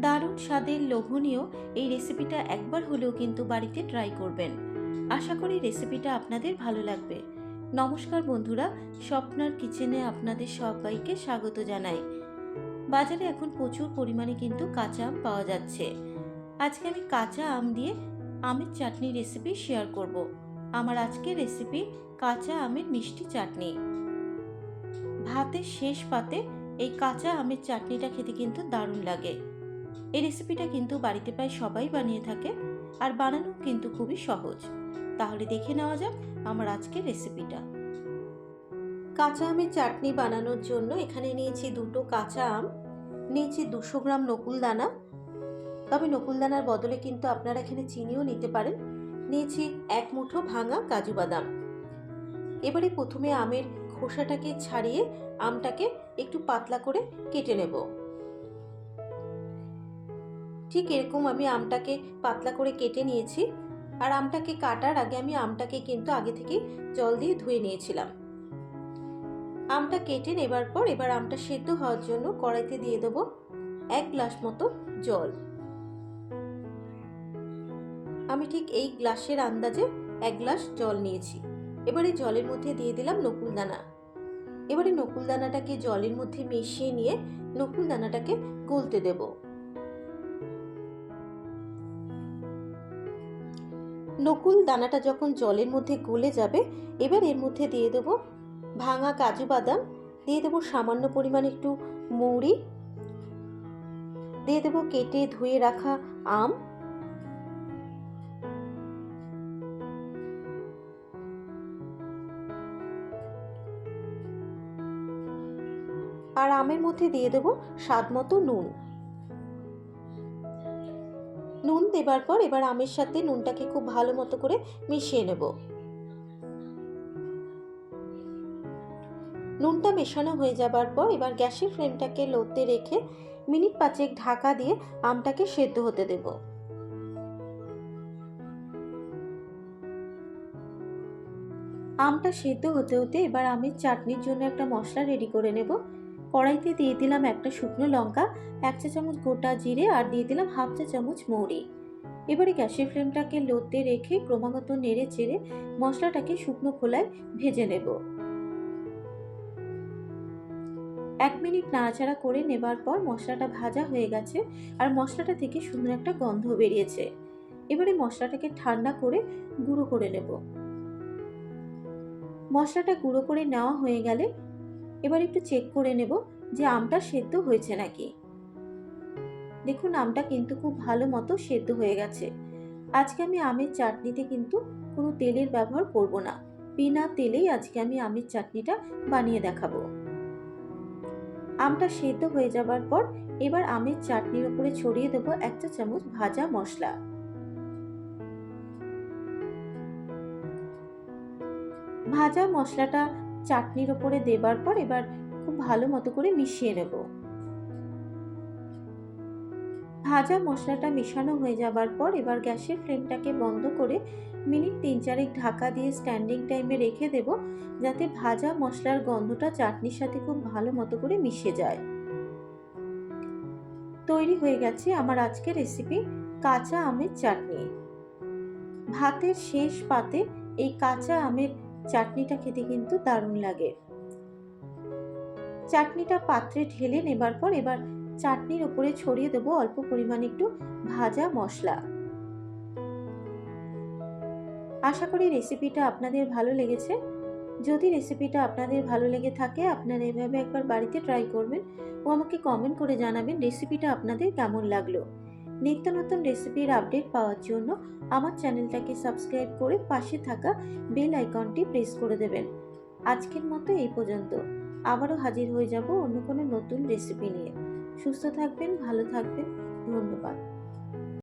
দারুণ স্বাদের লোভনীয় এই রেসিপিটা একবার হলেও কিন্তু বাড়িতে ট্রাই করবেন। আশা করি রেসিপিটা আপনাদের ভালো লাগবে। নমস্কার বন্ধুরা, স্বপ্নার কিচেনে আপনাদের সবাইকে স্বাগত জানাই। বাজারে এখন প্রচুর পরিমাণে কিন্তু কাঁচা আম পাওয়া যাচ্ছে। আজকে আমি কাঁচা আম দিয়ে আমের চাটনি রেসিপি শেয়ার করব। আমার আজকের রেসিপি কাঁচা আমের মিষ্টি চাটনি। ভাতের শেষ পাতে এই কাঁচা আমের চাটনিটা খেতে কিন্তু দারুণ লাগে। এই রেসিপিটা কিন্তু বাড়িতে প্রায় সবাই বানিয়ে থাকে আর বানানো কিন্তু খুবই সহজ। তাহলে দেখে নেওয়া যাক আমার আজকের রেসিপিটা কাঁচা আমের চাটনি বানানোর জন্য এখানে নিয়েছি দুটো কাঁচা আম, নিয়েছি দুশো গ্রাম নকুল দানা তবে নকুল দানার বদলে কিন্তু আপনারা এখানে চিনিও নিতে পারেন। নিয়েছি এক মুঠো ভাঙা কাজু বাদাম। এবারে প্রথমে আমের খোসাটাকে ছাড়িয়ে আমটাকে একটু পাতলা করে কেটে নেব। ঠিক এরকম আমি আমটাকে পাতলা করে কেটে নিয়েছি। আর আমটাকে কাটার আগে আমি আমটাকে কিন্তু আগে থেকে জল দিয়ে ধুয়ে নিয়েছিলাম। আমটা কেটে নেবার পর এবার আমটা সেদ্ধ হওয়ার জন্য কড়াইতে দিয়ে দেবো এক গ্লাস মতো জল। আমি ঠিক এই গ্লাসের আন্দাজে এক গ্লাস জল নিয়েছি। এবারে জলের মধ্যে দিয়ে দিলাম নকুল দানা এবারে নকুল দানাটাকে জলের মধ্যে মিশিয়ে নিয়ে নকুল দানাটাকে গলতে দেব। নকুল দানাটা যখন জলের মধ্যে গলে যাবে, এবার এর মধ্যে দিয়ে দেব ভাঙা কাজু বাদাম, দিয়ে দেবো সামান্য পরিমাণ একটু মৌরি, দিয়ে দেবো কেটে ধুয়ে রাখা আম, আর আমের মধ্যে দিয়ে দেব স্বাদ মতো নুন। নুন দেবার পর এবার আমের সাথে নুনটাকে খুব ভালো মতো করে মিশিয়ে নেব। নুনটা মেশানো হয়ে যাবার পর এবার গ্যাসের ফ্লেমটাকে লোতে রেখে মিনিট পাঁচেক ঢাকা দিয়ে আমটাকে সেদ্ধ হতে দেব। আমটা সেদ্ধ হতে হতে এবার আমি চাটনির জন্য একটা মশলা রেডি করে নেব। কড়াইতে দিয়ে দিলাম একটা শুকনো লঙ্কা, এক চা চামচ গোটা জিরে আর দিয়ে দিলাম হাফ চা চামচ মৌরি। এবারে গ্যাসের ফ্লেমটাকে লোতে রেখে ক্রমাগত নেড়ে চেড়ে মশলাটাকে শুকনো খোলায় ভেজে নেব। এক মিনিট নাড়াচাড়া করে নেবার পর মশলাটা ভাজা হয়ে গেছে আর মশলাটা থেকে সুন্দর একটা গন্ধ বেরিয়েছে। এবারে মশলাটাকে ঠান্ডা করে গুঁড়ো করে নেব। মশলাটা গুঁড়ো করে নেওয়া হয়ে গেলে এবার একটু চেক করে নেব যে আমটা সেদ্ধ হয়েছে নাকি। দেখুন, আমটা কিন্তু খুব ভালো মতো সেদ্ধ হয়ে গেছে। আজকে আমি আমের চাটনিতে কিন্তু কোনো তেলের ব্যবহার করব না। বিনা তেলেই আজকে আমি আমের চাটনিটা বানিয়ে দেখাবো। আমটা সেদ্ধ হয়ে যাবার পর এবার আমের চাটনির উপরে ছড়িয়ে দেবো এক চা চামচ ভাজা মশলা। ভাজা মশলাটা চাটনির ওপরে দেবার পর এবার খুব ভালো মতো করে মিশিয়ে নেব। ভাজা মশলাটা মেশানো হয়ে যাবার পর এবার গ্যাসের ফ্লেমটাকে বন্ধ করে মিনিট তিন চারেক ঢাকা দিয়ে স্ট্যান্ডিং টাইমে রেখে দেব, যাতে ভাজা মশলার গন্ধটা চাটনির সাথে খুব ভালো মতো করে মিশে যায়। তৈরি হয়ে গেছে আমার আজকের রেসিপি কাঁচা আমের চাটনি। ভাতের শেষ পাতে এই কাঁচা আমের চাটনিটা খেতে কিন্তু দারুণ লাগে। চাটনিটা পাত্রে ঢেলে নেবার পর এবার চাটনির উপরে ছড়িয়ে দেবো অল্প পরিমাণে একটু ভাজা মশলা। আশা করি রেসিপিটা আপনাদের ভালো লেগেছে। যদি রেসিপিটা আপনাদের ভালো লেগে থাকে, আপনারা এভাবে একবার বাড়িতে ট্রাই করবেন ও আমাকে কমেন্ট করে জানাবেন রেসিপিটা আপনাদের কেমন লাগল। নিত্য নতুন রেসিপির আপডেট পাওয়ার জন্য আমার চ্যানেলটাকে সাবস্ক্রাইব করে পাশে থাকা বেল আইকনটি প্রেস করে দেবেন। আজকের মতো এই পর্যন্ত। আবারও হাজির হয়ে যাব অন্য কোনো নতুন রেসিপি নিয়ে। সুস্থ থাকবেন, ভালো থাকবেন। ধন্যবাদ।